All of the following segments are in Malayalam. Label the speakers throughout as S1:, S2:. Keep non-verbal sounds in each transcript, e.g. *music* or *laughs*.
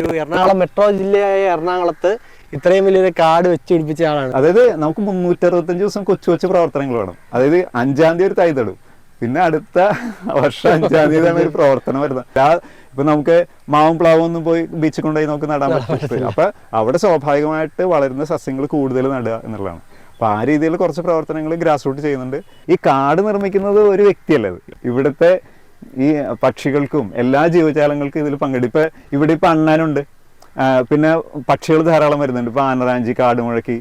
S1: ഒരു എറണാകുളം മെട്രോ ജില്ലയായ എറണാകുളത്ത് ഇത്രയും വലിയൊരു കാട് വെച്ച് പിടിപ്പിച്ച ആളാണ്.
S2: അതായത് നമുക്ക് മുന്നൂറ്റി അറുപത്തഞ്ച് ദിവസം കൊച്ചു കൊച്ചു പ്രവർത്തനങ്ങൾ വേണം. അതായത് അഞ്ചാം തീയതി ഒരു തൈ തടും പിന്നെ അടുത്ത വർഷം അഞ്ചാം തീയതിയാണ് ഒരു പ്രവർത്തനം വരുന്നത്. ഇപ്പൊ നമുക്ക് മാവും പ്ലാവും ഒന്നും പോയി ബീച്ചിൽ കൊണ്ടുപോയി നമുക്ക് നടാൻ പറ്റില്ല *laughs* അപ്പൊ അവിടെ സ്വാഭാവികമായിട്ട് വളരുന്ന സസ്യങ്ങൾ കൂടുതൽ നടുക എന്നുള്ളതാണ്. അപ്പൊ ആ രീതിയിൽ കുറച്ച് പ്രവർത്തനങ്ങൾ ഗ്രാസ് റൂട്ട് ചെയ്യുന്നുണ്ട്. ഈ കാട് നിർമ്മിക്കുന്നത് ഒരു വ്യക്തിയല്ല ഇവിടുത്തെ ഈ പക്ഷികൾക്കും എല്ലാ ജീവജാലങ്ങൾക്കും ഇതിൽ പങ്കെടുക്കും. ഇപ്പൊ ഇവിടെ ഇപ്പൊ അണ്ണാനുണ്ട്. പിന്നെ പക്ഷികൾ ധാരാളം വരുന്നുണ്ട്. ഇപ്പൊ ആനറാഞ്ചി കാടുമുഴക്കി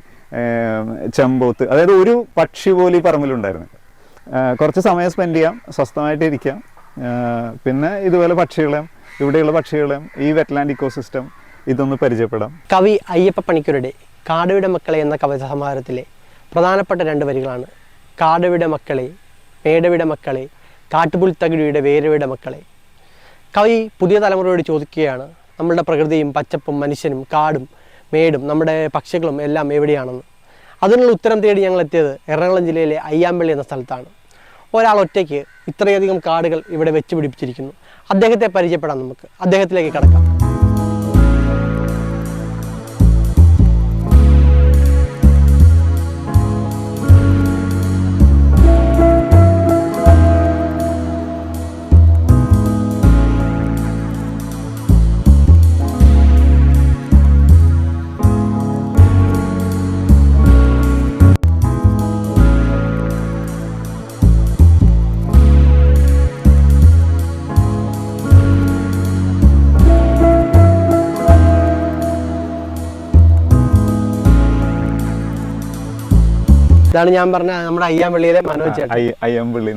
S2: ചെമ്പോത്ത്. അതായത് ഒരു പക്ഷി പോലും ഈ പറമ്പിലുണ്ടായിരുന്നു കുറച്ച് സമയം സ്പെൻഡ് ചെയ്യാം. സ്വസ്ഥമായിട്ട് ഇരിക്കാം. പിന്നെ ഇതുപോലെ പക്ഷികളെയും ഇവിടെയുള്ള പക്ഷികളെയും ഈ വെറ്റ്ലാൻഡ് ഇക്കോസിസ്റ്റം ഇതൊന്ന് പരിചയപ്പെടാം.
S1: കവി അയ്യപ്പ പണിക്കരുടെ കാടുവിടെ മക്കളെ എന്ന കവിത സമാഹാരത്തിലെ പ്രധാനപ്പെട്ട രണ്ട് വരികളാണ്. കാടുവിടെ മക്കളെ മേടവിട മക്കളെ കാട്ടുപുൽത്തകിടിയുടെ വേരവയുടെ മക്കളെ. കവി പുതിയ തലമുറയോട് ചോദിക്കുകയാണ് നമ്മളുടെ പ്രകൃതിയും പച്ചപ്പും മനുഷ്യനും കാടും മേടും നമ്മുടെ പക്ഷികളും എല്ലാം എവിടെയാണെന്ന്? അതിനുള്ള ഉത്തരം തേടി ഞങ്ങൾ എത്തിയത് എറണാകുളം ജില്ലയിലെ അയ്യാമ്പള്ളി എന്ന സ്ഥലത്താണ്. ഒരാൾ ഒറ്റയ്ക്ക് ഇത്രയധികം കാടുകൾ ഇവിടെ വെച്ച് പിടിപ്പിച്ചിരിക്കുന്നു അദ്ദേഹത്തെ പരിചയപ്പെടാം നമുക്ക്. അദ്ദേഹത്തിലേക്ക് കടക്കാം. ഇതാണ് ഞാൻ പറഞ്ഞ നമ്മുടെ അയ്യാമ്പള്ളിയിലെ മനോജ് ചേട്ടൻ.
S2: അയ്യ- അയ്യമ്പള്ളി?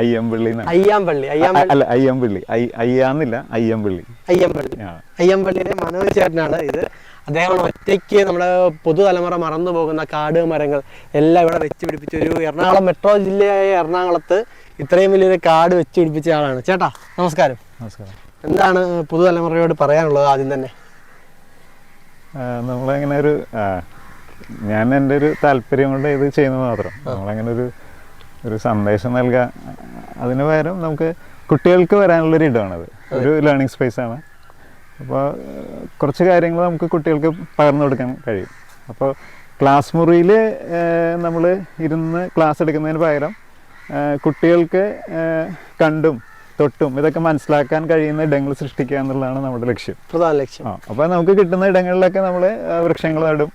S2: അയ്യമ്പള്ളി
S1: അയ്യാമ്പള്ളി
S2: അല്ല അയ്യമ്പള്ളി അയ്യ- അയ്യാന്നില്ല അയ്യമ്പള്ളി
S1: അയ്യമ്പള്ളി. അയ്യമ്പള്ളിയിലെ മനോജ് ചേട്ടനാണ് ഇത്. അദ്ദേഹമാണ് ഒറ്റയ്ക്ക് നമ്മുടെ പുതുതലമുറ മറന്നു പോകുന്ന കാട് മരങ്ങൾ എല്ലാം ഇവിടെ വെച്ച് പിടിപ്പിച്ച ഒരു എറണാകുളം മെട്രോ ജില്ലയായ എറണാകുളത്ത് ഇത്രയും വലിയൊരു കാട് വെച്ച് പിടിപ്പിച്ച ആളാണ്. ചേട്ടാ നമസ്കാരം.
S2: നമസ്കാരം.
S1: എന്താണ് പുതുതലമുറയോട് പറയാനുള്ളത് ആദ്യം തന്നെ?
S2: നമ്മളങ്ങനെ ഒരു ഞാൻ എന്റെ ഒരു താല്പര്യം കൊണ്ട് ഇത് ചെയ്യുന്നത് മാത്രം. നമ്മളങ്ങനെ ഒരു ഒരു സന്ദേശം നൽകുക അതിന് പകരം നമുക്ക് കുട്ടികൾക്ക് വരാനുള്ളൊരു ഇടമാണത്. ഒരു ലേണിംഗ് സ്പേസ് ആണ് അപ്പോൾ കുറച്ച് കാര്യങ്ങൾ നമുക്ക് കുട്ടികൾക്ക് പകർന്നു കൊടുക്കാൻ കഴിയും. അപ്പോൾ ക്ലാസ് മുറിയിൽ നമ്മൾ ഇരുന്ന് ക്ലാസ് എടുക്കുന്നതിന് പകരം കുട്ടികൾക്ക് കണ്ടും തൊട്ടും ഇതൊക്കെ മനസ്സിലാക്കാൻ കഴിയുന്ന ഇടങ്ങൾ സൃഷ്ടിക്കുക എന്നുള്ളതാണ് നമ്മുടെ ലക്ഷ്യം.
S1: പ്രധാന ലക്ഷ്യം.
S2: ആ അപ്പോൾ നമുക്ക് കിട്ടുന്ന ഇടങ്ങളിലൊക്കെ നമ്മൾ വൃക്ഷങ്ങൾ നടും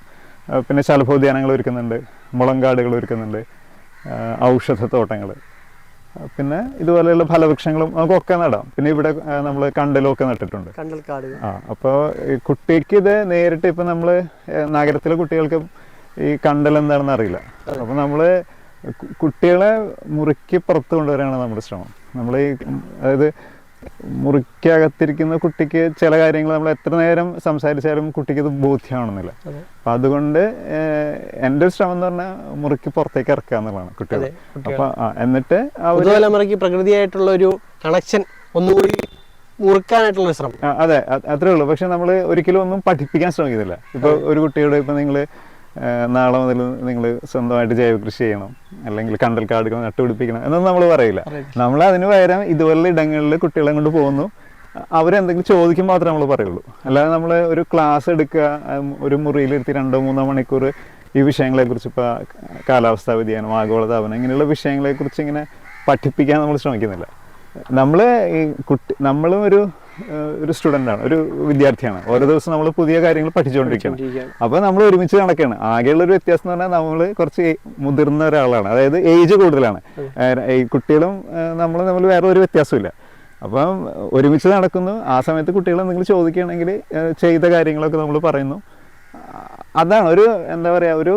S2: പിന്നെ ശലഭോദ്യാനങ്ങൾ ഒരുക്കുന്നുണ്ട് മുളങ്കാടുകൾ ഒരുക്കുന്നുണ്ട് ഔഷധ ഔഷധത്തോട്ടങ്ങൾ. പിന്നെ ഇതുപോലെയുള്ള ഫലവൃക്ഷങ്ങളും നമുക്കൊക്കെ നടാം. പിന്നെ ഇവിടെ നമ്മൾ കണ്ടലൊക്കെ നട്ടിട്ടുണ്ട്. ആ അപ്പോൾ കുട്ടിക്ക് ഇത് നേരിട്ട് ഇപ്പം നമ്മൾ നഗരത്തിലെ കുട്ടികൾക്ക് ഈ കണ്ടൽ എന്താണെന്ന് അറിയില്ല. അപ്പോൾ നമ്മൾ കുട്ടികളെ മുറിക്ക് പുറത്ത് കൊണ്ടുവരാനാണ് നമ്മുടെ ശ്രമം. നമ്മൾ ഈ അതായത് മുറിക്കകത്തിരിക്കുന്ന കുട്ടിക്ക് ചില കാര്യങ്ങൾ നമ്മൾ എത്ര നേരം സംസാരിച്ചാലും കുട്ടിക്ക് ഇത് ബോധ്യമാണെന്നില്ല. അപ്പം അതുകൊണ്ട് എന്റെ ഒരു ശ്രമം എന്ന് പറഞ്ഞാൽ മുറിക്ക് പുറത്തേക്ക് ഇറക്കുക എന്നുള്ളതാണ് കുട്ടികൾ. അപ്പം ആ, എന്നിട്ട്
S1: തലമുറയ്ക്ക് പ്രകൃതിയായിട്ടുള്ള ഒരു കണക്ഷൻ ഒന്നുകൂടി മുറുക്കാനായിട്ടുള്ള ശ്രമം.
S2: അതെ അത് അത്രേ ഉള്ളൂ. പക്ഷെ നമ്മൾ ഒരിക്കലും ഒന്നും പഠിപ്പിക്കാൻ ശ്രമിക്കുന്നില്ല. ഇപ്പോൾ ഒരു കുട്ടിയോട് ഇപ്പം നിങ്ങൾ നാളെ മുതൽ നിങ്ങൾ സ്വന്തമായിട്ട് ജൈവ കൃഷി ചെയ്യണം. അല്ലെങ്കിൽ കണ്ടൽ കാടുകൾ നട്ടുപിടിപ്പിക്കണം എന്നൊന്നും നമ്മൾ പറയില്ല. നമ്മൾ അതിന് പകരം ഇതുപോലുള്ള ഇടങ്ങളിൽ കുട്ടികളെ കൊണ്ട് പോകുന്നു. അവരെന്തെങ്കിലും ചോദിക്കും മാത്രമേ നമ്മൾ പറയുള്ളൂ. അല്ലാതെ നമ്മൾ ഒരു ക്ലാസ് എടുക്കുക ഒരു മുറിയിലിരുത്തി രണ്ടോ മൂന്നോ മണിക്കൂർ ഈ വിഷയങ്ങളെക്കുറിച്ച് ഇപ്പോൾ കാലാവസ്ഥാ വ്യതിയാനം ആഗോളതാപനം ഇങ്ങനെയുള്ള വിഷയങ്ങളെക്കുറിച്ച് ഇങ്ങനെ പഠിപ്പിക്കാൻ നമ്മൾ ശ്രമിക്കുന്നില്ല. നമ്മൾ ഈ കുട്ടി നമ്മളും ഒരു ഒരു സ്റ്റുഡന്റ് ആണ് ഒരു വിദ്യാർത്ഥിയാണ്. ഓരോ ദിവസം നമ്മൾ പുതിയ കാര്യങ്ങൾ പഠിച്ചുകൊണ്ടിരിക്കുകയാണ്. അപ്പോൾ നമ്മൾ ഒരുമിച്ച് നടക്കുകയാണ്. ആകെയുള്ള ഒരു വ്യത്യാസം എന്ന് പറഞ്ഞാൽ നമ്മൾ കുറച്ച് മുതിർന്ന ഒരാളാണ്. അതായത് ഏജ് കൂടുതലാണ്. ഈ കുട്ടികളും നമ്മൾ നമ്മൾ വേറെ ഒരു വ്യത്യാസമില്ല അപ്പം ഒരുമിച്ച് നടക്കുന്നു. ആ സമയത്ത് കുട്ടികൾ എന്തെങ്കിലും ചോദിക്കുകയാണെങ്കിൽ ചെയ്ത കാര്യങ്ങളൊക്കെ നമ്മൾ പറയുന്നു. അതാണ് ഒരു എന്താ പറയുക ഒരു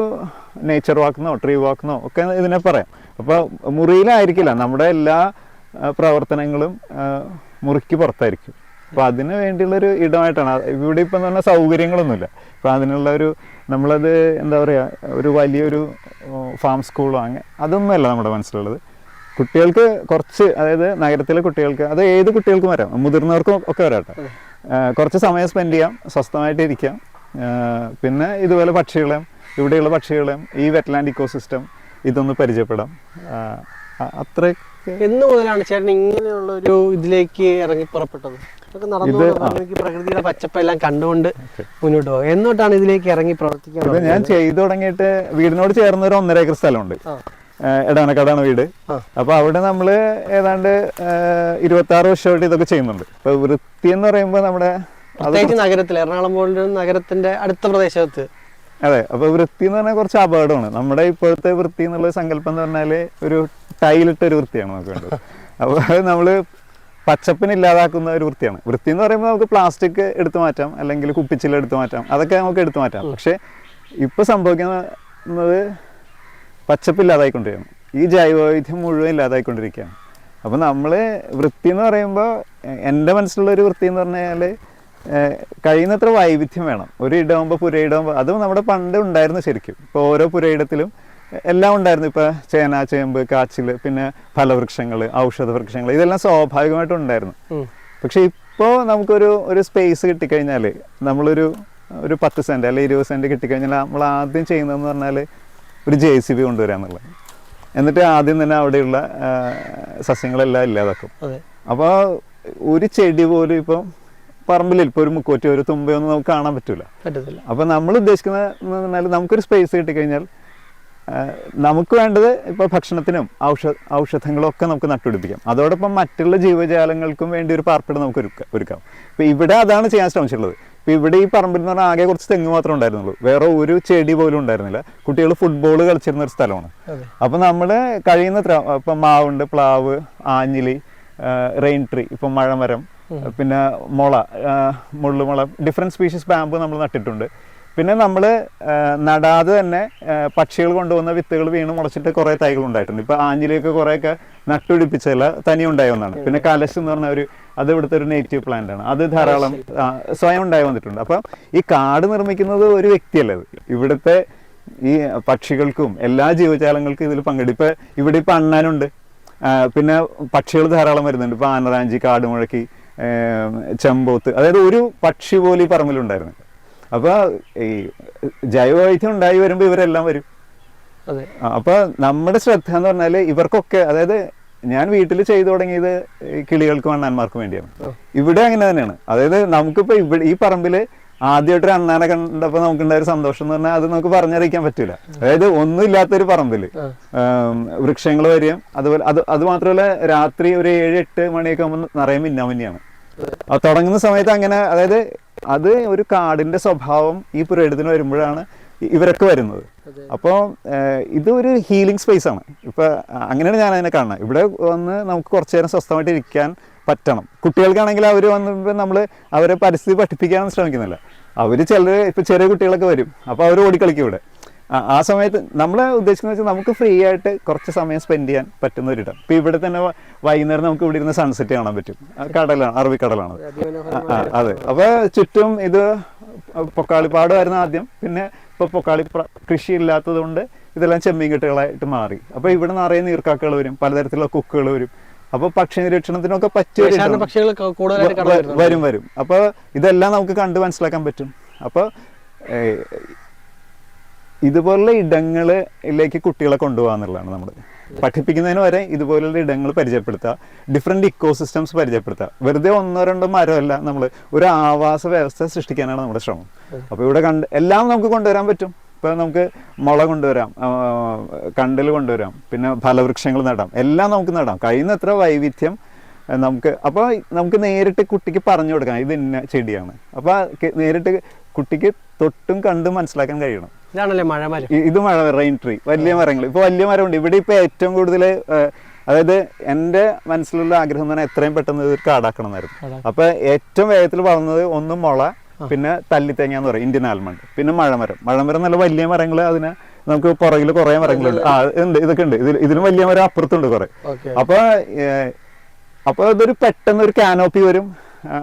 S2: നേച്ചർ വാക്കെന്നോ ട്രീ വാക്കെന്നോ ഒക്കെ ഇതിനെ പറയാം. അപ്പോൾ മുറിയിലായിരിക്കില്ല. നമ്മുടെ എല്ലാ പ്രവർത്തനങ്ങളും മുറിക്ക് പുറത്തായിരിക്കും. അപ്പോൾ അതിന് വേണ്ടിയുള്ളൊരു ഇടമായിട്ടാണ്. അത് ഇവിടെ ഇപ്പം പറഞ്ഞ സൗകര്യങ്ങളൊന്നുമില്ല. അപ്പൊ അതിനുള്ള ഒരു നമ്മളത് എന്താ പറയാ ഒരു വലിയൊരു ഫാം സ്കൂളോ അങ്ങനെ അതൊന്നുമല്ല നമ്മുടെ മനസ്സിലുള്ളത്. കുട്ടികൾക്ക് കുറച്ച് അതായത് നഗരത്തിലെ കുട്ടികൾക്ക് അത് ഏത് കുട്ടികൾക്കും വരാം. മുതിർന്നവർക്കും ഒക്കെ വരാട്ടെ. കുറച്ച് സമയം സ്പെൻഡ് ചെയ്യാം സ്വസ്ഥമായിട്ട് ഇരിക്കാം. പിന്നെ ഇതുപോലെ പക്ഷികളെയും ഇവിടെയുള്ള പക്ഷികളെയും ഈ വെറ്റ്ലാൻഡ് ഇക്കോസിസ്റ്റം ഇതൊന്ന് പരിചയപ്പെടാം. ആ, അ- അത്രയൊക്കെ
S1: എന്ന് മുതലാണ് ചേട്ടൻ ഇങ്ങനെയുള്ള ഒരു ഇതിലേക്ക് ഇറങ്ങി പുറപ്പെട്ടത്. പ്രകൃതിയുടെ പച്ചപ്പെല്ലാം കണ്ടുകൊണ്ട് മുന്നോട്ട് പോകും. എന്നോട്ടാണ് ഇതിലേക്ക് ഇറങ്ങി
S2: പ്രവർത്തിക്കുന്നത് ഞാൻ ചെയ്തു തുടങ്ങിയിട്ട് വീടിനോട് ചേർന്ന ഒരു ഒന്നര ഏക്കർ സ്ഥലമുണ്ട്. എടാനക്കാടാണ് വീട്. അപ്പൊ അവിടെ നമ്മൾ ഏതാണ്ട് ഇരുപത്തി ആറ് വർഷമായിട്ട് ഇതൊക്കെ ചെയ്യുന്നുണ്ട്. അപ്പൊ വൃത്തി എന്ന് പറയുമ്പോൾ നമ്മുടെ
S1: പ്രത്യേകിച്ച് നഗരത്തിൽ എറണാകുളം പോലുള്ള നഗരത്തിന്റെ അടുത്ത പ്രദേശത്ത്
S2: അതെ അപ്പൊ വൃത്തി എന്ന് പറഞ്ഞാൽ കുറച്ച് അപകടമാണ്. നമ്മുടെ ഇപ്പോഴത്തെ വൃത്തി എന്നുള്ള സങ്കല്പം എന്ന് പറഞ്ഞാൽ ഒരു ടൈലിട്ട ഒരു വൃത്തിയാണ് നമുക്ക് വേണ്ടത്. അപ്പൊ അത് നമ്മൾ പച്ചപ്പിന് ഇല്ലാതാക്കുന്ന ഒരു വൃത്തിയാണ്. വൃത്തി എന്ന് പറയുമ്പോൾ നമുക്ക് പ്ലാസ്റ്റിക് എടുത്തു മാറ്റാം അല്ലെങ്കിൽ കുപ്പിച്ചില്ല എടുത്തു മാറ്റാം അതൊക്കെ നമുക്ക് എടുത്തു മാറ്റാം. പക്ഷെ ഇപ്പൊ സംഭവിക്കുന്നത് പച്ചപ്പ് ഇല്ലാതായിക്കൊണ്ടിരിക്കുകയാണ് ഈ ജൈവവൈവിധ്യം മുഴുവൻ ഇല്ലാതായിക്കൊണ്ടിരിക്കുകയാണ്. അപ്പൊ നമ്മൾ വൃത്തി എന്ന് പറയുമ്പോൾ എന്റെ മനസ്സിലുള്ള ഒരു വൃത്തി എന്ന് പറഞ്ഞാൽ കഴിയുന്നത്ര വൈവിധ്യം വേണം. ഒരു ഇടമാകുമ്പോൾ പുരയിടമാകുമ്പോൾ അതും നമ്മുടെ പണ്ട് ഉണ്ടായിരുന്നു ശരിക്കും. ഇപ്പോൾ ഓരോ പുരയിടത്തിലും എല്ലാം ഉണ്ടായിരുന്നു. ഇപ്പോൾ ചേന ചേമ്പ് കാച്ചിൽ പിന്നെ ഫലവൃക്ഷങ്ങൾ ഔഷധ വൃക്ഷങ്ങൾ ഇതെല്ലാം സ്വാഭാവികമായിട്ടും ഉണ്ടായിരുന്നു. പക്ഷേ ഇപ്പോൾ നമുക്കൊരു ഒരു സ്പേസ് കിട്ടിക്കഴിഞ്ഞാൽ നമ്മളൊരു ഒരു പത്ത് സെന്റ് അല്ലെങ്കിൽ ഇരുപത് സെന്റ് കിട്ടിക്കഴിഞ്ഞാൽ നമ്മൾ ആദ്യം ചെയ്യുന്നതെന്ന് പറഞ്ഞാൽ ഒരു ജെ സി ബി കൊണ്ടുവരാന്നുള്ളത്. എന്നിട്ട് ആദ്യം തന്നെ അവിടെയുള്ള സസ്യങ്ങളെല്ലാം ഇല്ലാതാക്കും. അപ്പോൾ ഒരു ചെടി പോലും ഇപ്പം പറമ്പിൽ ഇപ്പോൾ ഒരു മുക്കോറ്റി ഒരു തുമ്പയൊന്നും നമുക്ക് കാണാൻ പറ്റില്ല
S1: പറ്റത്തില്ല.
S2: അപ്പോൾ നമ്മൾ ഉദ്ദേശിക്കുന്നത് നമുക്കൊരു സ്പേസ് കിട്ടിക്കഴിഞ്ഞാൽ നമുക്ക് വേണ്ടത് ഇപ്പോൾ ഭക്ഷണത്തിനും ഔഷധ ഔഷധങ്ങളും ഒക്കെ നമുക്ക് നട്ടുപിടിപ്പിക്കാം. അതോടൊപ്പം മറ്റുള്ള ജീവജാലങ്ങൾക്കും വേണ്ടി ഒരു പാർപ്പിടം നമുക്ക് ഒരുക്കാം ഒരുക്കാം. ഇപ്പോൾ ഇവിടെ അതാണ് ചെയ്യാൻ ശ്രമിച്ചിട്ടുള്ളത്. ഇപ്പോൾ ഇവിടെ ഈ പറമ്പിൽ എന്ന് പറഞ്ഞാൽ ആകെ കുറച്ച് തെങ്ങ് മാത്രമേ ഉണ്ടായിരുന്നുള്ളൂ. വേറെ ഒരു ചെടി പോലും ഉണ്ടായിരുന്നില്ല. കുട്ടികൾ ഫുട്ബോൾ കളിച്ചിരുന്ന ഒരു സ്ഥലമാണ്. അപ്പോൾ നമ്മൾ കഴിയുന്നത്ര ഇപ്പം മാവുണ്ട് പ്ലാവ് ആഞ്ഞിലി റെയിൻ ട്രീ ഇപ്പം മഴമരം പിന്നെ മുള മുള്ളുമുള ഡിഫറെന്റ് സ്പീഷീസ് ബാമ്പ് നമ്മൾ നട്ടിട്ടുണ്ട്. പിന്നെ നമ്മൾ നടാതെ തന്നെ പക്ഷികൾ കൊണ്ടുവന്ന വിത്തുകൾ വീണ് മുളച്ചിട്ട് കുറേ തൈകൾ ഉണ്ടായിട്ടുണ്ട്. ഇപ്പോൾ ആഞ്ഞിലിയൊക്കെ കുറേയൊക്കെ നട്ടുപിടിപ്പിച്ചല്ല തനി ഉണ്ടായി വന്നതാണ് പിന്നെ കലശ് എന്ന് പറഞ്ഞ ഒരു അത് ഇവിടുത്തെ ഒരു നേറ്റീവ് പ്ലാന്റ് ആണ്. അത് ധാരാളം സ്വയം ഉണ്ടായി വന്നിട്ടുണ്ട്. അപ്പം ഈ കാട് നിർമ്മിക്കുന്നത് ഒരു വ്യക്തിയല്ല ഇവിടുത്തെ ഈ പക്ഷികൾക്കും എല്ലാ ജീവജാലങ്ങൾക്കും ഇതിൽ പങ്കെടുക്കും ഇപ്പൊ ഇവിടെ ഇപ്പം അണ്ണാനുണ്ട്. പിന്നെ പക്ഷികൾ ധാരാളം വരുന്നുണ്ട്. ഇപ്പം ആനറാഞ്ചി കാടുമുഴക്കി ചെമ്പോത്ത്. അതായത് ഒരു പക്ഷി പോലും ഈ പറമ്പിലുണ്ടായിരുന്നു. അപ്പോൾ ഈ ജൈവവൈദ്യം ഉണ്ടായി വരുമ്പോൾ ഇവരെല്ലാം വരും.
S1: അതെ.
S2: ആ, അപ്പൊ നമ്മുടെ ശ്രദ്ധ എന്ന് പറഞ്ഞാൽ ഇവർക്കൊക്കെ അതായത് ഞാൻ വീട്ടിൽ ചെയ്തു തുടങ്ങിയത് കിളികൾക്കും അണ്ണാന്മാർക്കും വേണ്ടിയാണ്. ഇവിടെ അങ്ങനെ തന്നെയാണ്. അതായത് നമുക്കിപ്പോ ഇവിടെ ഈ പറമ്പിൽ ആദ്യമായിട്ട് അണ്ണാനെ കണ്ടപ്പോൾ നമുക്കുണ്ടായ ഒരു സന്തോഷം എന്ന് പറഞ്ഞാൽ അത് നമുക്ക് പറഞ്ഞറിയിക്കാൻ പറ്റൂല. അതായത് ഒന്നും ഇല്ലാത്തൊരു പറമ്പിൽ.
S1: ആ.
S2: വൃക്ഷങ്ങൾ വരികയും അതുപോലെ അത് അത് മാത്രമല്ല രാത്രി ഒരു ഏഴ് എട്ട് മണിയൊക്കെ ആകുമ്പോൾ നിറയെ മിന്നാമിന്നിയാണ്. അത് തുടങ്ങുന്ന സമയത്ത് അങ്ങനെ അതായത് അത് ഒരു കാടിന്റെ സ്വഭാവം ഈ പുരയിടത്തിന് വരുമ്പോഴാണ് ഇവരൊക്കെ വരുന്നത്. അപ്പോൾ ഇത് ഒരു ഹീലിംഗ് സ്പേസ് ആണ്. ഇപ്പൊ അങ്ങനെയാണ് ഞാൻ അതിനെ കാണുന്നത്. ഇവിടെ വന്ന് നമുക്ക് കുറച്ചു നേരം സ്വസ്ഥമായിട്ട് ഇരിക്കാൻ പറ്റണം. കുട്ടികൾക്കാണെങ്കിൽ അവർ വന്നപ്പോൾ നമ്മൾ അവരെ പരിസ്ഥിതി പഠിപ്പിക്കാനൊന്നും ശ്രമിക്കുന്നില്ല. അവർ ചിലർ ഇപ്പോൾ ചെറിയ കുട്ടികളൊക്കെ വരും. അപ്പോൾ അവർ ഓടിക്കളിക്കും ഇവിടെ. ആ- സമയത്ത് നമ്മൾ ഉദ്ദേശിക്കുന്നത് വെച്ചാൽ നമുക്ക് ഫ്രീ ആയിട്ട് കുറച്ച് സമയം സ്പെൻഡ് ചെയ്യാൻ പറ്റുന്ന ഒരു ഇടം ഇപ്പം ഇവിടെ തന്നെ വൈകുന്നേരം നമുക്ക് ഇവിടെ ഇരുന്ന് സൺസെറ്റ് കാണാൻ പറ്റും. കടലാണ് അറബിക്കടലാണ്. അതെ. അപ്പോൾ ചുറ്റും ഇത് പൊക്കാളിപ്പാടുമായിരുന്നു ആദ്യം പിന്നെ ഇപ്പോൾ പൊക്കാളി കൃഷി ഇല്ലാത്തത് കൊണ്ട് ഇതെല്ലാം ചെമ്മീൻ കെട്ടുകളായിട്ട് മാറി. അപ്പോൾ ഇവിടെ നിറയെ നീർക്കാക്കകൾ വരും പലതരത്തിലുള്ള കുക്കുകൾ വരും. അപ്പൊ പക്ഷി നിരീക്ഷണത്തിനൊക്കെ പറ്റിയ. വരും വരും. അപ്പൊ ഇതെല്ലാം നമുക്ക് കണ്ടു മനസ്സിലാക്കാൻ പറ്റും. അപ്പൊ ഇതുപോലുള്ള ഇടങ്ങളിലേക്ക് കുട്ടികളെ കൊണ്ടുപോകാന്നുള്ളതാണ് നമ്മൾ പഠിപ്പിക്കുന്നതിന് വരെ ഇതുപോലുള്ള ഇടങ്ങൾ പരിചയപ്പെടുത്തുക. Different ecosystems പരിചയപ്പെടുത്തുക. വെറുതെ ഒന്നോ രണ്ടോ മരമല്ല നമ്മൾ ഒരു ആവാസ വ്യവസ്ഥ സൃഷ്ടിക്കാനാണ് നമ്മുടെ ശ്രമം. അപ്പോൾ ഇവിടെ കണ്ട് എല്ലാം നമുക്ക് കൊണ്ടുവരാൻ പറ്റും. ഇപ്പൊ നമുക്ക് മുള കൊണ്ടുവരാം കണ്ടൽ കൊണ്ടുവരാം പിന്നെ ഫലവൃക്ഷങ്ങൾ നടാം എല്ലാം നമുക്ക് നടാം. കഴിയുന്ന എത്ര വൈവിധ്യം നമുക്ക് അപ്പോൾ നമുക്ക് നേരിട്ട് കുട്ടിക്ക് പറഞ്ഞു കൊടുക്കാം ഇത് ഇന്ന ചെടിയാണ്. അപ്പോൾ നേരിട്ട് കുട്ടിക്ക് തൊട്ടും കണ്ടും മനസ്സിലാക്കാൻ കഴിയണം.
S1: ഇതാണല്ലേ
S2: ഇ- ഇത് മഴ റെയിൻ ട്രീ വലിയ മരങ്ങൾ. ഇപ്പൊ വലിയ മരമുണ്ട്. ഇവിടെ ഇപ്പൊ ഏറ്റവും കൂടുതൽ അതായത് എന്റെ മനസ്സിലുള്ള ആഗ്രഹം എന്ന് പറഞ്ഞാൽ എത്രയും പെട്ടെന്ന് ഇത് കാടാക്കണം എന്നായിരുന്നു
S1: കാടാക്കണം.
S2: അപ്പൊ ഏറ്റവും വേഗത്തിൽ വളർന്നത് ഒന്ന് മുള പിന്നെ തല്ലിത്തേങ്ങ എന്ന് പറയും ഇന്ത്യൻ ആൽമണ്ട് പിന്നെ മഴമരം. മഴമരം നല്ല വലിയ മരങ്ങൾ അതിന് നമുക്ക് പുറകിൽ കുറെ മരങ്ങളുണ്ട്. ആ ഉണ്ട് ഇതൊക്കെ ഉണ്ട്. ഇതിൽ ഇതിലും വലിയ മരം അപ്പുറത്തുണ്ട് കുറെ. അപ്പൊ അപ്പൊ ഇതൊരു പെട്ടെന്ന് ഒരു കാനോപ്പി വരും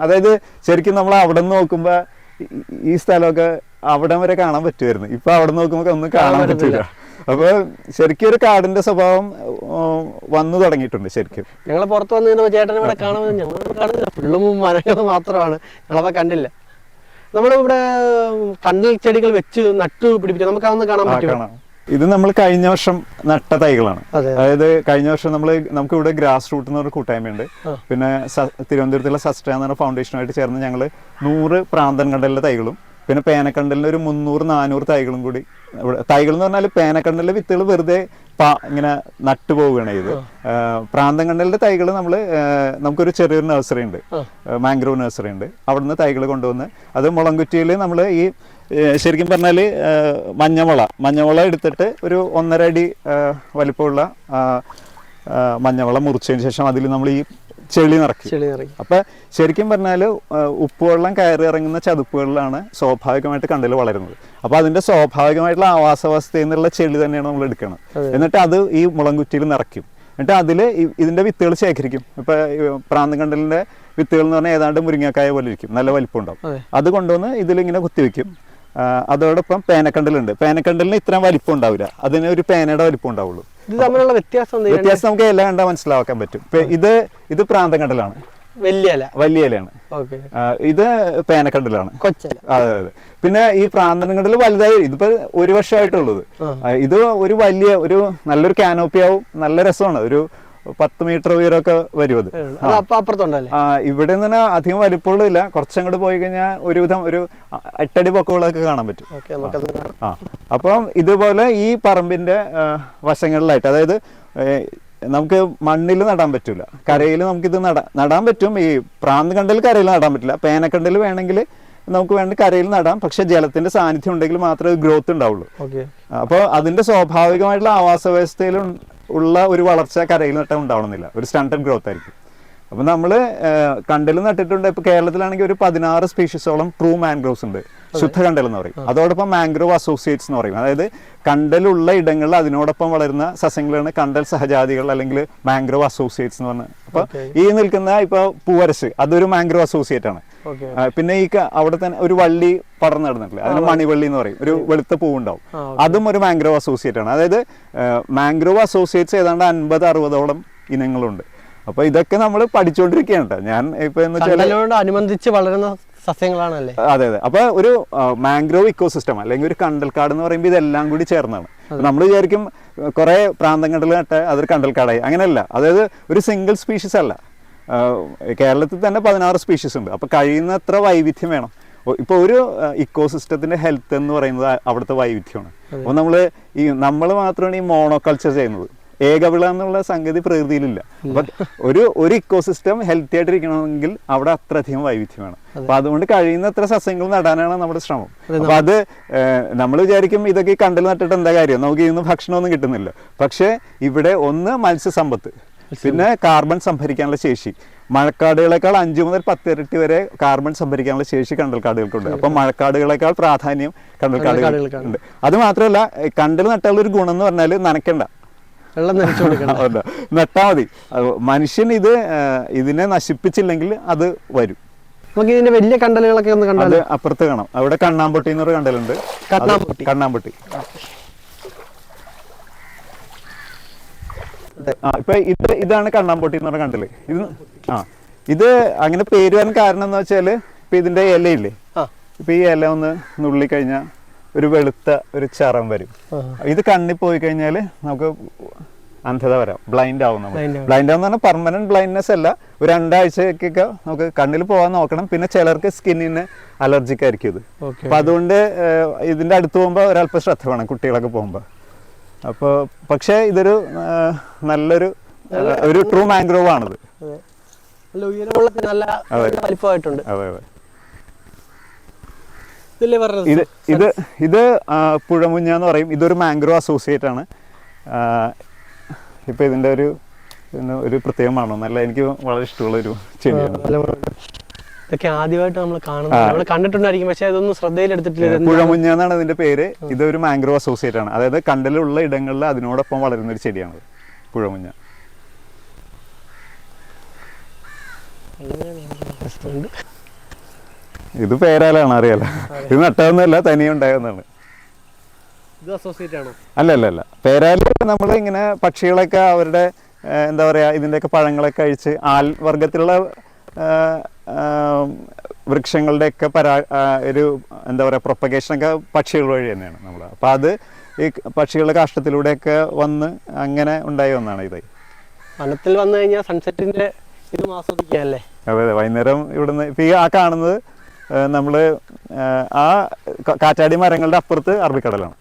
S2: അതായത് ശരിക്കും നമ്മൾ അവിടെ നിന്ന് നോക്കുമ്പോ ഈ- സ്ഥലമൊക്കെ അവിടെ വരെ കാണാൻ പറ്റുമായിരുന്നു ഇപ്പൊ അവിടെ നോക്കുമ്പോ ഒന്നും കാണാൻ പറ്റില്ല അപ്പൊ ശരിക്കും ഒരു കാടിന്റെ സ്വഭാവം വന്നു തുടങ്ങിയിട്ടുണ്ട് ശരിക്കും.
S1: ഞങ്ങൾ പുറത്ത് വന്നു ചേട്ടനെ ഇവിടെ കാണുന്നത് ഞങ്ങൾ ഫുള്ളും മരങ്ങൾ മാത്രമാണ്. ഞങ്ങളപ്പോ കണ്ടില്ല. നമ്മളിവിടെ കണ്ടൽ ചെടികൾ വെച്ച് നട്ടു പിടിപ്പിച്ചു നമുക്ക് അതൊന്ന് കാണാൻ
S2: പറ്റും ഇത് നമ്മൾ കഴിഞ്ഞ വർഷം നട്ട തൈകളാണ്. അതായത് കഴിഞ്ഞ വർഷം നമ്മൾ നമുക്ക് ഇവിടെ ഗ്രാസ് റൂട്ട് എന്ന് പറഞ്ഞ കൂട്ടായ്മയുണ്ട്. പിന്നെ തിരുവനന്തപുരത്തുള്ള സസ്റ്റ എന്ന് പറഞ്ഞ ഫൗണ്ടേഷനുമായിട്ട് ചേർന്ന് ഞങ്ങൾ നൂറ് പ്രാന്തൻ കണ്ടലിലെ തൈകളും പിന്നെ പേനക്കണ്ടലിന് ഒരു മുന്നൂറ് നാനൂറ് തൈകളും കൂടി. തൈകൾ എന്ന് പറഞ്ഞാൽ പേനക്കണ്ടലിലെ വിത്തുകൾ വെറുതെ ഇങ്ങനെ നട്ടു പോവുകയാണ് ചെയ്ത് പ്രാന്തം കണ്ടലിന്റെ തൈകൾ നമ്മൾ നമുക്കൊരു ചെറിയൊരു നഴ്സറി ഉണ്ട്. മാംഗ്രോവ് നഴ്സറി ഉണ്ട്. അവിടുന്ന് തൈകൾ കൊണ്ടുവന്ന് അത് മുളങ്കുറ്റിയിൽ നമ്മൾ ഈ ശരിക്കും പറഞ്ഞാൽ മഞ്ഞമുള. മഞ്ഞമുള എടുത്തിട്ട് ഒരു ഒന്നര അടി വലിപ്പമുള്ള ആ, മുറിച്ചതിന് ശേഷം അതിൽ നമ്മൾ ഈ ചെളി നിറക്കി
S1: ചെളി നിറക്കി
S2: അപ്പൊ ശരിക്കും പറഞ്ഞാൽ ഉപ്പുവെള്ളം കയറി ഇറങ്ങുന്ന ചതുപ്പുകളിലാണ് സ്വാഭാവികമായിട്ട് കണ്ടൽ വളരുന്നത്. അപ്പൊ അതിന്റെ സ്വാഭാവികമായിട്ടുള്ള ആവാസവസ്ഥയിൽ നിന്നുള്ള ചെളി തന്നെയാണ് നമ്മൾ എടുക്കുന്നത് എന്നിട്ട് അത് ഈ മുളങ്കുറ്റിയിൽ നിറയ്ക്കും. എന്നിട്ട് അതിൽ ഇതിന്റെ വിത്തുകൾ ശേഖരിക്കും. ഇപ്പൊ പ്രാന്തം കണ്ടലിന്റെ വിത്തുകൾ എന്ന് പറഞ്ഞാൽ ഏതാണ്ട് മുരിങ്ങക്കായ പോലെ ഇരിക്കും. നല്ല വലിപ്പം ഉണ്ടാവും
S1: അതെ
S2: കൊണ്ടുവന്ന് ഇതിലിങ്ങനെ കുത്തിവെക്കും. അതോടൊപ്പം പേനക്കണ്ടലുണ്ട്. പേനക്കണ്ടലിന് ഇത്രയും വലിപ്പം ഉണ്ടാവില്ല. അതിന് ഒരു പേനയുടെ വലിപ്പം ഉണ്ടാവുള്ളൂ.
S1: ഇത് തമ്മിലുള്ള വ്യത്യാസം?
S2: വ്യത്യാസം നമുക്ക് എല്ലാം കണ്ടാൽ മനസ്സിലാക്കാൻ പറ്റും. ഇത് ഇത് പ്രാന്തം കണ്ടലാണ്
S1: വലിയ
S2: വലിയലയാണ് ഇത് പേനക്കണ്ടലാണ്. അതെ അതെ. പിന്നെ ഈ പ്രാന്തനകണ്ടിൽ വലുതായി ഇതിപ്പോ ഒരു വർഷമായിട്ടുള്ളത്. ഇത് ഒരു വലിയ ഒരു നല്ലൊരു കാനോപ്പി ആവും. നല്ല രസമാണ്. ഒരു പത്ത് മീറ്റർ ഉയരമൊക്കെ വരും അത്. ഇവിടെ നിന്ന് അധികം വലിപ്പമുള്ളതില്ല. കുറച്ചങ്ങോട്ട് പോയി കഴിഞ്ഞാൽ ഒരുവിധം ഒരു എട്ടടി പൊക്കമുള്ളതൊക്കെ കാണാൻ പറ്റും. ആ. അപ്പം ഇതുപോലെ ഈ പറമ്പിന്റെ വശങ്ങളിലായിട്ട് അതായത് നമുക്ക് മണ്ണിൽ നടാൻ പറ്റൂല. കരയിൽ നമുക്കിത് നടാ നടാൻ പറ്റും. ഈ പ്രാന്ത് കണ്ടിൽ കരയിൽ നടാൻ പറ്റില്ല. പേനക്കണ്ടിൽ വേണമെങ്കിൽ നമുക്ക് വേണ്ട കരയിൽ നടാം. പക്ഷെ ജലത്തിന്റെ സാന്നിധ്യം ഉണ്ടെങ്കിൽ മാത്രമേ ഗ്രോത്ത് ഉണ്ടാവുള്ളൂ. അപ്പോൾ അതിന്റെ സ്വാഭാവികമായിട്ടുള്ള ആവാസ വ്യവസ്ഥയിൽ ഉള്ള ഒരു വളർച്ച കരയിൽ നട്ടാൽ ഉണ്ടാവണമെന്നില്ല. ഒരു സ്റ്റാൻഡേർഡ് ഗ്രോത്ത് ആയിരിക്കും. അപ്പോൾ നമ്മൾ കണ്ടൽ നട്ടിട്ടുണ്ട്. ഇപ്പോൾ കേരളത്തിലാണെങ്കിൽ ഒരു പതിനാറ് സ്പീഷീസോളം ട്രൂ മാൻഗ്രോവ്സ് ഉണ്ട്. ശുദ്ധ കണ്ടൽ എന്ന് പറയും. അതോടൊപ്പം മാംഗ്രോവ് അസോസിയേറ്റ്സ് എന്ന് പറയും. അതായത് കണ്ടലുള്ള ഇടങ്ങളിൽ അതിനോടൊപ്പം വളരുന്ന സസ്യങ്ങളാണ് കണ്ടൽ സഹജാതികൾ അല്ലെങ്കിൽ മാംഗ്രോവ് അസോസിയേറ്റ്സ് എന്ന് പറഞ്ഞത്
S1: അപ്പോൾ
S2: ഈ നിൽക്കുന്ന ഇപ്പോൾ പൂവരശ് അതൊരു മാംഗ്രോവ് അസോസിയേറ്റ് ആണ്. പിന്നെ ഈ അവിടെ തന്നെ ഒരു വള്ളി പടർന്നു നടന്നിട്ടില്ല അതിന് മണിവള്ളി എന്ന് പറയും. ഒരു വെളുത്ത പൂവുണ്ടാവും. അതും ഒരു മാംഗ്രോവ് അസോസിയേറ്റ് ആണ്. അതായത് മാംഗ്രോവ് അസോസിയേറ്റ്സ് ഏതാണ്ട് അൻപത് അറുപതോളം ഇനങ്ങളുണ്ട്. അപ്പൊ ഇതൊക്കെ നമ്മൾ പഠിച്ചുകൊണ്ടിരിക്കുകയാണ്. ഞാൻ ഇപ്പൊ
S1: അനുബന്ധിച്ച് വളരുന്ന സസ്യങ്ങളാണല്ലേ?
S2: അതെ അതെ. അപ്പൊ ഒരു മാംഗ്രോവ് ഇക്കോസിസ്റ്റം അല്ലെങ്കിൽ ഒരു കണ്ടൽക്കാട് എന്ന് പറയുമ്പോൾ ഇതെല്ലാം കൂടി ചേർന്നാണ്. നമ്മൾ വിചാരിക്കും കുറെ പ്രാന്തം കണ്ടൽ നട്ട് അതൊരു കണ്ടൽക്കാടായി അങ്ങനെയല്ല. അതായത് ഒരു സിംഗിൾ സ്പീഷീസ് അല്ല. കേരളത്തിൽ തന്നെ പതിനാറ് സ്പീഷീസ് ഉണ്ട്. അപ്പോൾ കഴിയുന്നത്ര വൈവിധ്യം വേണം. ഇപ്പോൾ ഇപ്പൊ ഒരു ഇക്കോസിസ്റ്റത്തിന്റെ ഹെൽത്ത് എന്ന് പറയുന്നത് അവിടുത്തെ വൈവിധ്യമാണ്. അപ്പൊ നമ്മൾ ഈ നമ്മൾ മാത്രമാണ് ഈ മോണോകൾച്ചർ ചെയ്യുന്നത്. ഏകവിള എന്നുള്ള സംഗതി പ്രകൃതിയിലില്ല. അപ്പൊ ഒരു ഒരു ഇക്കോസിസ്റ്റം ഹെൽത്തി ആയിട്ടിരിക്കണമെങ്കിൽ അവിടെ അത്രയധികം വൈവിധ്യം വേണം. അപ്പൊ അതുകൊണ്ട് കഴിയുന്നത്ര സസ്യങ്ങൾ നടാനാണ് നമ്മുടെ ശ്രമം. അപ്പൊ അത് നമ്മൾ വിചാരിക്കും ഇതൊക്കെ കണ്ടൽ നട്ടിട്ട് എന്താ കാര്യം? നമുക്ക് ഇന്ന് ഭക്ഷണമൊന്നും കിട്ടുന്നില്ല. പക്ഷേ ഇവിടെ ഒന്ന് മത്സ്യസമ്പത്ത്. പിന്നെ കാർബൺ സംഭരിക്കാനുള്ള ശേഷി. മഴക്കാടുകളെക്കാൾ അഞ്ചു മുതൽ പത്തിരട്ടി വരെ കാർബൺ സംഭരിക്കാനുള്ള ശേഷി കണ്ടൽക്കാടുകൾക്കുണ്ട്. അപ്പൊ മഴക്കാടുകളെക്കാൾ പ്രാധാന്യം കണ്ടൽക്കാടുകൾക്കുണ്ട്.
S1: കണ്ടൽക്കാടുകൾക്കാണ്.
S2: അത് മാത്രമല്ല കണ്ടൽ നട്ടാലുള്ള ഒരു ഗുണം എന്ന് പറഞ്ഞാൽ നനക്കണ്ട
S1: വെള്ളം നനച്ചു കൊടുക്കണം. *laughs*
S2: അല്ല, നട്ടാ മതി. മനുഷ്യൻ ഇത് ഇതിനെ നശിപ്പിച്ചില്ലെങ്കിൽ അത് വരും.
S1: നമുക്ക് ഇതിന്റെ വലിയ കണ്ടലുകളൊക്കെ ഒന്ന് കണ്ടാൽ
S2: അപ്പുറത്ത് കാണാം. അവിടെ കണ്ണാമ്പൊട്ടി എന്നൊരു കണ്ടലുണ്ട്.
S1: കണ്ണാമ്പൊട്ടി.
S2: ഇപ്പൊ ഇത് ഇതാണ് കണ്ണാമ്പൊട്ടി എന്ന് പറഞ്ഞ കണ്ടൽ ഇത് ആ ഇത് അങ്ങനെ പേര് വരാൻ കാരണം എന്ന് വെച്ചാൽ ഇപ്പൊ ഇതിന്റെ ഇലയില്ലേ ഇപ്പൊ ഈ ഇല ഒന്ന് നുള്ളി കഴിഞ്ഞാൽ ഒരു വെളുത്ത ഒരു ചറം വരും. ഇത് കണ്ണിൽ പോയി കഴിഞ്ഞാൽ നമുക്ക് അന്ധത വരാം. ബ്ലൈൻഡ് ആവും നമ്മൾ. ബ്ലൈൻഡ് ആവുന്ന പറഞ്ഞാൽ പെർമനന്റ് ബ്ലൈൻഡ്നെസ് അല്ല. ഒരു രണ്ടാഴ്ചക്കൊക്കെ നമുക്ക് കണ്ണിൽ പോകാൻ നോക്കണം. പിന്നെ ചിലർക്ക് സ്കിന്നിന് അലർജിക്ക് ആയിരിക്കും ഇത് അപ്പൊ അതുകൊണ്ട് ഇതിന്റെ അടുത്ത് പോകുമ്പോൾ ഒരല്പം ശ്രദ്ധ വേണം കുട്ടികളൊക്കെ പോകുമ്പോൾ അപ്പോൾ പക്ഷേ ഇതൊരു നല്ലൊരു ഒരു ട്രൂ മാംഗ്രോവ് ആണിത്.
S1: നല്ല ഉയരമുള്ള നല്ല
S2: അതെ.
S1: വലിപ്പമായിട്ടുണ്ട്.
S2: അതെ ഇത് ഇത് ഇത് പുഴമുഞ്ഞ എന്ന് പറയും. ഇതൊരു മാംഗ്രോവ് അസോസിയേറ്റ് ആണ്. ഇപ്പൊ ഇതിന്റെ ഒരു ഒരു പ്രത്യേകമാണോ? നല്ല എനിക്ക് വളരെ ഇഷ്ടമുള്ള ഒരു ചെടിയാണ്.
S1: ഇതൊക്കെ ആദ്യമായിട്ട് നമ്മൾ കാണുന്നത്. നമ്മൾ കണ്ടിട്ടുണ്ടായിരിക്കും പക്ഷെ അതൊന്നും ശ്രദ്ധയിലെടുത്തിട്ടില്ല പുഴമുഞ്ഞാന്നാണ്
S2: പുഴമുഞ്ഞ എന്നാണ് ഇതിന്റെ പേര്. ഇതൊരു മാംഗ്രോവ് അസോസിയേറ്റ് ആണ്. അതായത് കണ്ടലുള്ള ഇടങ്ങളിൽ അതിനോടൊപ്പം വളരുന്ന ഒരു ചെടിയാണ് പുഴമുഞ്ഞ. ഇത് പേരാലാണ് അറിയാല. ഇത് നട്ടതൊന്നുമല്ല തനിയെ ഉണ്ടായതെന്നാണ്. അല്ല അല്ല അല്ല. പേരാൽ നമ്മൾ ഇങ്ങനെ പക്ഷികളൊക്കെ അവരുടെ എന്താ പറയാ ഇതിന്റെയൊക്കെ പഴങ്ങളൊക്കെ കഴിച്ച് ആൽ വർഗത്തിലുള്ള വൃക്ഷങ്ങളുടെയൊക്കെ പരാ ഒരു എന്താ പറയുക പ്രൊപ്പഗേഷനൊക്കെ പക്ഷികൾ വഴി തന്നെയാണ് നമ്മൾ അപ്പോൾ അത് ഈ പക്ഷികളുടെ കാഷ്ടത്തിലൂടെയൊക്കെ വന്ന് അങ്ങനെ ഉണ്ടായി വന്നാണ് ഇത്.
S1: വനത്തിൽ വന്നു കഴിഞ്ഞാൽ സൺസെറ്റിന്റെ ഇത് ആസ്വദിക്കാല്ലേ
S2: അതെ അതെ. വൈകുന്നേരം ഇവിടുന്ന് ഇപ്പം ഈ ആ കാണുന്നത് നമ്മൾ ആ കാറ്റാടി മരങ്ങളുടെ അപ്പുറത്ത് അറബിക്കടലാണ്.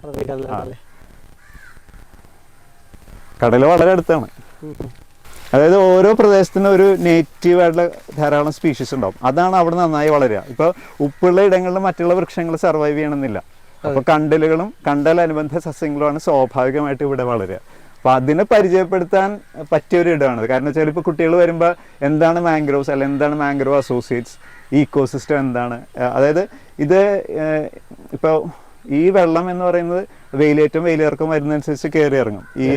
S2: കടൽ വളരെ അടുത്താണ്. അതായത് ഓരോ പ്രദേശത്തിനും ഒരു നേറ്റീവ് ആയിട്ടുള്ള ധാരാളം സ്പീഷീസ് ഉണ്ടാവും. അതാണ് അവിടെ നന്നായി വളരുക. ഇപ്പോൾ ഉപ്പുള്ള ഇടങ്ങളിൽ മറ്റുള്ള വൃക്ഷങ്ങൾ സർവൈവ് ചെയ്യണമെന്നില്ല. അപ്പോൾ കണ്ടലുകളും കണ്ടൽ അനുബന്ധ സസ്യങ്ങളുമാണ് സ്വാഭാവികമായിട്ട് ഇവിടെ വളരുക. അപ്പോൾ അതിനെ പരിചയപ്പെടുത്താൻ പറ്റിയ ഒരു ഇടമാണ്. കാരണം വെച്ചാൽ ഇപ്പോൾ കുട്ടികൾ വരുമ്പോൾ എന്താണ് മാംഗ്രോവ്സ് അല്ലെങ്കിൽ എന്താണ് മാംഗ്രോവ് അസോസിയേറ്റ്സ് ഈക്കോസിസ്റ്റം എന്താണ്? അതായത് ഇത് ഇപ്പോൾ ഈ വെള്ളം എന്ന് പറയുന്നത് വെയിലേറ്റം വെയിലിറക്കം വരുന്നതനുസരിച്ച് കയറി ഇറങ്ങും. ഈ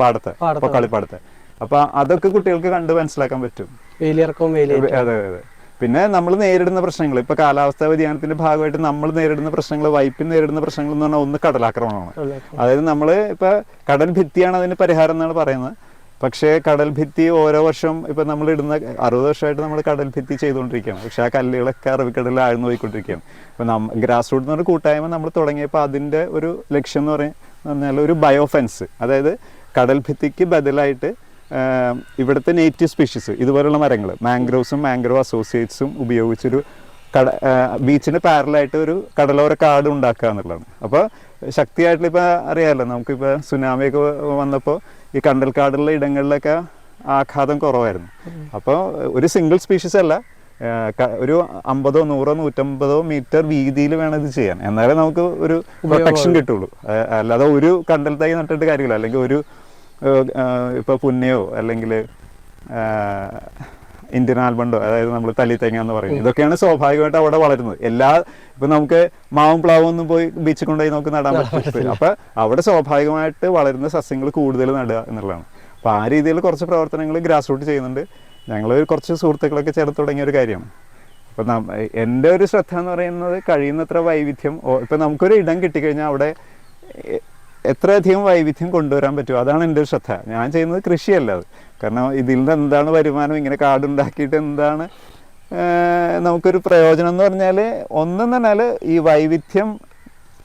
S2: പാടത്ത്
S1: പാടത്ത്
S2: ഇപ്പോൾ കളിപ്പാടത്ത്. അപ്പൊ അതൊക്കെ കുട്ടികൾക്ക് കണ്ട് മനസ്സിലാക്കാൻ പറ്റും.
S1: വെയിലിറക്കവും അതെ
S2: അതെ അതെ. പിന്നെ നമ്മൾ നേരിടുന്ന പ്രശ്നങ്ങൾ ഇപ്പൊ കാലാവസ്ഥാ വ്യതിയാനത്തിന്റെ ഭാഗമായിട്ട് നമ്മൾ നേരിടുന്ന പ്രശ്നങ്ങൾ വൈപ്പിൽ നേരിടുന്ന പ്രശ്നങ്ങൾ എന്ന് പറഞ്ഞാൽ ഒന്ന് കടലാക്രമണമാണ്. അതായത് നമ്മൾ ഇപ്പൊ കടൽ ഭിത്തിയാണ് അതിന് പരിഹാരം എന്നാണ് പറയുന്നത്. പക്ഷേ കടൽ ഭിത്തി ഓരോ വർഷം ഇപ്പൊ നമ്മൾ ഇടുന്ന അറുപത് വർഷമായിട്ട് നമ്മൾ കടൽ ഭിത്തി ചെയ്തുകൊണ്ടിരിക്കുകയാണ്. പക്ഷെ ആ കല്ലുകളൊക്കെ അറബിക്കടലിൽ ആഴ്ന്നു പോയിക്കൊണ്ടിരിക്കുകയാണ്. ഇപ്പൊ നമ്മ ഗ്രാസ് റൂട്ട് എന്ന് പറഞ്ഞ കൂട്ടായ്മ നമ്മൾ തുടങ്ങിയപ്പോൾ അതിന്റെ ഒരു ലക്ഷ്യം എന്ന് പറയുന്നത് പറഞ്ഞാൽ ഒരു ബയോഫെൻസ് അതായത് കടൽ ഭിത്തിക്ക് ബദലായിട്ട് ഇവിടുത്തെ നേറ്റീവ് സ്പീഷീസ് ഇതുപോലുള്ള മരങ്ങൾ മാംഗ്രോവ്സും മാംഗ്രോവ് അസോസിയേറ്റ്സും ഉപയോഗിച്ചൊരു കട ബീച്ചിന് പാരലായിട്ട് ഒരു കടലോര കാട് ഉണ്ടാക്കുക എന്നുള്ളതാണ്. അപ്പോൾ ശക്തിയായിട്ടുള്ള ഇപ്പോൾ അറിയാമല്ലോ നമുക്കിപ്പോൾ സുനാമിയൊക്കെ വന്നപ്പോൾ ഈ കണ്ടൽക്കാടുള്ള ഇടങ്ങളിലൊക്കെ ആഘാതം കുറവായിരുന്നു. അപ്പോൾ ഒരു സിംഗിൾ സ്പീഷീസ് അല്ല ഒരു അമ്പതോ നൂറോ നൂറ്റമ്പതോ മീറ്റർ വീതിയിൽ വേണം ഇത് ചെയ്യാൻ. എന്നാലേ നമുക്ക് ഒരു പ്രൊട്ടക്ഷൻ കിട്ടുള്ളൂ. അല്ലാതെ ഒരു കണ്ടൽ തൈ നട്ടിട്ട് കാര്യമില്ല. അല്ലെങ്കിൽ ഒരു ഇപ്പോൾ പുന്നയോ അല്ലെങ്കിൽ ഇന്ത്യൻ ആൽബണ്ടോ അതായത് നമ്മൾ തല്ലിത്തേങ്ങ എന്ന് പറയും ഇതൊക്കെയാണ് സ്വാഭാവികമായിട്ട് അവിടെ വളരുന്നത്. എല്ലാ ഇപ്പൊ നമുക്ക് മാവും പ്ലാവും ഒന്നും പോയി ബീച്ചിൽ കൊണ്ടുപോയി നമുക്ക് നടാൻ പറ്റില്ല. അപ്പൊ അവിടെ സ്വാഭാവികമായിട്ട് വളരുന്ന സസ്യങ്ങൾ കൂടുതൽ നടുക എന്നുള്ളതാണ്. അപ്പൊ ആ രീതിയിൽ കുറച്ച് പ്രവർത്തനങ്ങൾ ഗ്രാസ് റൂട്ട് ചെയ്യുന്നുണ്ട്. ഞങ്ങൾ കുറച്ച് സുഹൃത്തുക്കളൊക്കെ ചേർത്ത് തുടങ്ങിയ ഒരു കാര്യമാണ് അപ്പൊ നം- എന്റെ ഒരു ശ്രദ്ധ എന്ന് പറയുന്നത് കഴിയുന്നത്ര വൈവിധ്യം ഇപ്പം ഇപ്പൊ നമുക്കൊരു ഇടം കിട്ടിക്കഴിഞ്ഞാൽ അവിടെ എത്രയധികം വൈവിധ്യം കൊണ്ടുവരാൻ പറ്റും അതാണ് എന്റെ ഒരു ശ്രദ്ധ. ഞാൻ ചെയ്യുന്നത് കൃഷിയല്ല അത്. കാരണം ഇതിൽ നിന്ന് എന്താണ് വരുമാനം? ഇങ്ങനെ കാടുണ്ടാക്കിയിട്ട് എന്താണ് നമുക്കൊരു പ്രയോജനം എന്ന് പറഞ്ഞാൽ ഒന്നെന്ന് പറഞ്ഞാൽ ഈ വൈവിധ്യം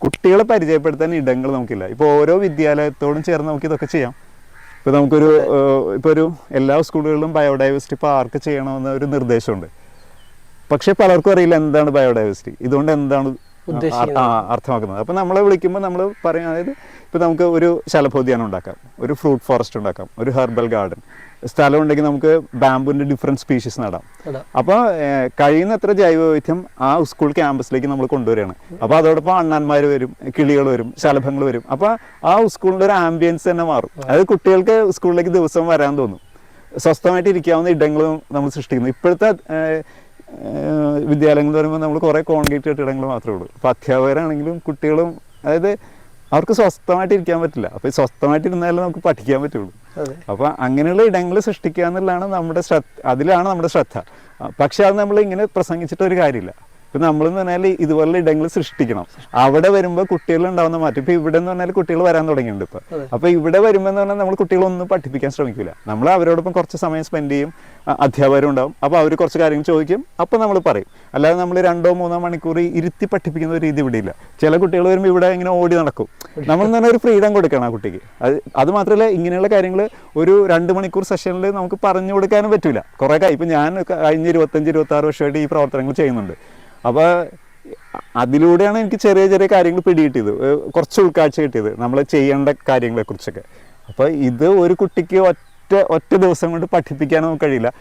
S2: കുട്ടികളെ പരിചയപ്പെടുത്താൻ ഇടങ്ങൾ നമുക്കില്ല. ഇപ്പോൾ ഓരോ വിദ്യാലയത്തോടും ചേർന്ന് നമുക്ക് ഇതൊക്കെ ചെയ്യാം. ഇപ്പോൾ നമുക്കൊരു ഇപ്പോൾ ഒരു എല്ലാ സ്കൂളുകളിലും ബയോഡൈവേഴ്സിറ്റി പാർക്ക് ചെയ്യണമെന്ന ഒരു നിർദ്ദേശമുണ്ട്. പക്ഷേ പലർക്കും അറിയില്ല എന്താണ് ബയോഡൈവേഴ്സിറ്റി. ഇതുകൊണ്ട് എന്താണ്. അർത്ഥമാക്കുന്നത്. അപ്പോൾ നമ്മളെ വിളിക്കുമ്പോൾ നമ്മൾ പറയും അതായത് ഇപ്പോൾ നമുക്ക് ഒരു ശലഭോദ്യാനം ഉണ്ടാക്കാം ഒരു ഫ്രൂട്ട് ഫോറസ്റ്റ് ഉണ്ടാക്കാം ഒരു ഹെർബൽ ഗാർഡൻ. സ്ഥലം ഉണ്ടെങ്കിൽ നമുക്ക് ബാമ്പുവിന്റെ ഡിഫറെന്റ് സ്പീഷീസ് നടാം. അപ്പോൾ കഴിയുന്നത്ര ജൈവവൈവിധ്യം ആ സ്കൂൾ ക്യാമ്പസിലേക്ക് നമ്മൾ കൊണ്ടുവരികയാണ്. അപ്പോൾ അതോടൊപ്പം അണ്ണാന്മാർ വരും കിളികൾ വരും ശലഭങ്ങൾ വരും. അപ്പോൾ ആ സ്കൂളിന്റെ ഒരു ആംബിയൻസ് തന്നെ മാറും. അതായത് കുട്ടികൾക്ക് സ്കൂളിലേക്ക് ദിവസം വരാൻ തോന്നും. സ്വസ്ഥമായിട്ട് ഇരിക്കാവുന്ന ഇടങ്ങളും നമ്മൾ സൃഷ്ടിക്കുന്നു. ഇപ്പോഴത്തെ വിദ്യാലയങ്ങൾ എന്ന് പറയുമ്പോൾ നമ്മൾ കുറേ കോൺക്രീറ്റ് കെട്ടിടങ്ങൾ മാത്രമേ ഉള്ളൂ. അപ്പോൾ അധ്യാപകരാണെങ്കിലും കുട്ടികളും അതായത് അവർക്ക് സ്വസ്ഥമായിട്ട് ഇരിക്കാൻ പറ്റില്ല. അപ്പോൾ സ്വസ്ഥമായിട്ട് ഇരുന്നാലേ നമുക്ക് പഠിക്കാൻ പറ്റുള്ളൂ. അപ്പോൾ അങ്ങനെയുള്ള ഇടങ്ങൾ സൃഷ്ടിക്കുക എന്നുള്ളതാണ് നമ്മുടെ ശ്രദ്ധ അതിലാണ് നമ്മുടെ ശ്രദ്ധ. പക്ഷേ പക്ഷെ അത് നമ്മൾ ഇങ്ങനെ പ്രസംഗിച്ചിട്ട് ഒരു കാര്യമില്ല. ഇപ്പം നമ്മളെന്ന് പറഞ്ഞാൽ ഇതുപോലുള്ള ഇടങ്ങൾ സൃഷ്ടിക്കണം. അവിടെ വരുമ്പോൾ കുട്ടികൾ ഉണ്ടാവുന്ന മാറ്റം. ഇപ്പം ഇവിടെ എന്ന് പറഞ്ഞാൽ കുട്ടികൾ വരാൻ തുടങ്ങിയിട്ടുണ്ട് ഇപ്പം. അപ്പോൾ ഇവിടെ വരുമ്പോൾ എന്ന് പറഞ്ഞാൽ നമ്മൾ കുട്ടികളൊന്നും പഠിപ്പിക്കാൻ ശ്രമിക്കില്ല നമ്മൾ അവരോടൊപ്പം കുറച്ച് സമയം സ്പെൻഡ് ചെയ്യും അധ്യാപകരും ഉണ്ടാവും. അപ്പോൾ അവർ കുറച്ച് കാര്യങ്ങൾ ചോദിക്കും അപ്പോൾ നമ്മൾ പറയും. അല്ലാതെ നമ്മൾ രണ്ടോ മൂന്നോ മണിക്കൂർ ഇരുത്തി പഠിപ്പിക്കുന്ന ഒരു രീതി ഇവിടെ ഇല്ല. ചില കുട്ടികൾ വരുമ്പോൾ ഇവിടെ ഇങ്ങനെ ഓടി നടക്കും. നമ്മൾ തന്നെ പറഞ്ഞാൽ ഒരു ഫ്രീഡം കൊടുക്കണം ആ കുട്ടിക്ക്. അത് അത് മാത്രമല്ല ഇങ്ങനെയുള്ള കാര്യങ്ങൾ ഒരു രണ്ട് മണിക്കൂർ സെഷനിൽ നമുക്ക് പറഞ്ഞു കൊടുക്കാനും പറ്റില്ല കുറേ കാര്യം ഇപ്പം ഞാൻ കഴിഞ്ഞ ഇരുപത്തഞ്ച് ഇരുപത്തി ആറ് വർഷമായിട്ട് ഈ പ്രവർത്തനങ്ങൾ ചെയ്യുന്നുണ്ട്. അപ്പോൾ അതിലൂടെയാണ് എനിക്ക് ചെറിയ ചെറിയ കാര്യങ്ങൾ പിടികിട്ടിയത്. കുറച്ച് ഉൾക്കാഴ്ച കിട്ടിയത്. നമ്മൾ ചെയ്യേണ്ട കാര്യങ്ങളെക്കുറിച്ചൊക്കെ അപ്പോൾ ഇത് ഒരു കുട്ടിക്ക് ഒറ്റ ഒറ്റ ദിവസം കൊണ്ട് പഠിപ്പിക്കാൻ നമുക്ക് കഴിയില്ല.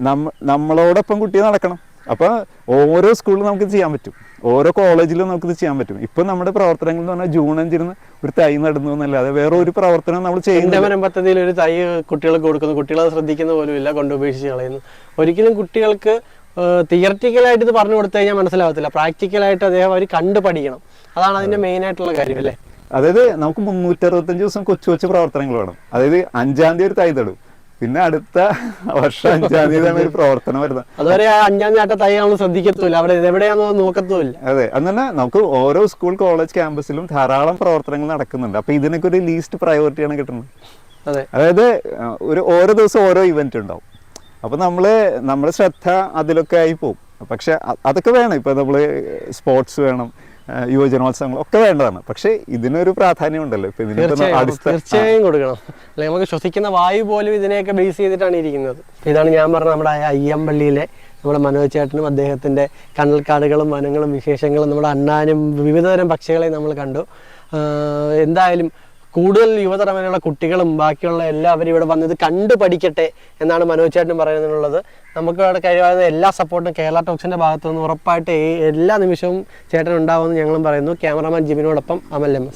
S2: നമ്മ നമ്മളോടൊപ്പം കുട്ടി നടക്കണം. അപ്പോൾ ഓരോ സ്കൂളിലും നമുക്ക് ചെയ്യാൻ പറ്റും. ഓരോ കോളേജിലും നമുക്കിത് ചെയ്യാൻ പറ്റും. ഇപ്പം നമ്മുടെ പ്രവർത്തനങ്ങൾ എന്ന് പറഞ്ഞാൽ ജൂൺ അഞ്ചിന് ഒരു തൈ നടന്നു എന്നല്ലാതെ വേറെ ഒരു പ്രവർത്തനം നമ്മൾ
S1: ചെയ്യുന്നു പദ്ധതിയിൽ ഒരു തൈ കുട്ടികൾക്ക് കൊടുക്കുന്നു. കുട്ടികളെ ശ്രദ്ധിക്കുന്ന പോലും ഇല്ല കൊണ്ടുപേക്ഷിച്ച് കളയുന്നു. ഒരിക്കലും കുട്ടികൾക്ക് തിയററ്റിക്കലായിട്ട് ഇത് പറഞ്ഞു കൊടുത്തു കഴിഞ്ഞാൽ മനസ്സിലാവത്തില്ല. പ്രാക്ടിക്കലായിട്ട് അദ്ദേഹം അവർ കണ്ടു പഠിക്കണം അതാണ് അതിന്റെ മെയിൻ ആയിട്ടുള്ള കാര്യം അല്ലേ?
S2: അതായത് നമുക്ക് മുന്നൂറ്റി അറുപത്തഞ്ച് ദിവസം കൊച്ചു കൊച്ചു പ്രവർത്തനങ്ങൾ വേണം. അതായത് അഞ്ചാം തീയതി ഒരു തൈ തടും പിന്നെ അടുത്ത വർഷം അഞ്ചാം തീയതിയാണ് ഒരു പ്രവർത്തനം വരുന്നത്.
S1: അതുവരെ അഞ്ചാം തീയതി തൈ നമ്മൾ ശ്രദ്ധിക്കത്തില്ല അവിടെ എവിടെയാണെന്ന് നോക്കത്തുമില്ല.
S2: അതെ. തന്നെ നമുക്ക് ഓരോ സ്കൂൾ കോളേജ് ക്യാമ്പസിലും ധാരാളം പ്രവർത്തനങ്ങൾ നടക്കുന്നുണ്ട്. അപ്പൊ ഇതിനൊക്കെ ഒരു ലീസ്റ്റ് പ്രയോറിറ്റിയാണ് കിട്ടുന്നത്.
S1: അതെ.
S2: അതായത് ഒരു ഓരോ ദിവസം ഓരോ ഇവന്റ് ഉണ്ടാവും. അപ്പൊ നമ്മൾ നമ്മുടെ ശ്രദ്ധ അതിലൊക്കെ ആയി പോകും പക്ഷെ അതൊക്കെ വേണം. ഇപ്പോൾ നമ്മൾ സ്പോർട്സ് വേണം യുവജനോത്സവങ്ങളൊക്കെ യുവജനോത്സവങ്ങൾ ഒക്കെ വേണ്ടതാണ്. പക്ഷെ ഇതിനൊരു പ്രാധാന്യം ഉണ്ടല്ലോ. ഇപ്പൊ
S1: തീർച്ചയായും. കൊടുക്കണം. അല്ലെങ്കിൽ നമുക്ക് ശ്വസിക്കുന്ന വായു പോലും ഇതിനെയൊക്കെ ബേസ് ചെയ്തിട്ടാണ് ഇരിക്കുന്നത്. ഇതാണ് ഞാൻ പറഞ്ഞ നമ്മുടെ അയ്യമ്പള്ളിയിലെ നമ്മുടെ മനോജ് ചേട്ടനും അദ്ദേഹത്തിന്റെ കണ്ണൽക്കാടുകളും വനങ്ങളും വിശേഷങ്ങളും നമ്മുടെ അണ്ണാനും വിവിധതരം പക്ഷികളെ നമ്മൾ കണ്ടു. എന്തായാലും കൂടുതൽ യുവതലമുറയിലുള്ള കുട്ടികളും ബാക്കിയുള്ള എല്ലാവരും ഇവിടെ വന്നത് കണ്ടു പഠിക്കട്ടെ എന്നാണ് മനോജ് ചേട്ടൻ പറയുന്നത് നമുക്ക് ഇവിടെ കഴിയാവുന്ന എല്ലാ സപ്പോർട്ടും കേരള ടോക്സിന്റെ ഭാഗത്തു നിന്ന് ഉറപ്പായിട്ട് എല്ലാ നിമിഷവും ചേട്ടൻ ഉണ്ടാവുമെന്ന് ഞങ്ങളും പറയുന്നു. ക്യാമറാമാൻ ജിബിനോടൊപ്പം അമൽ എം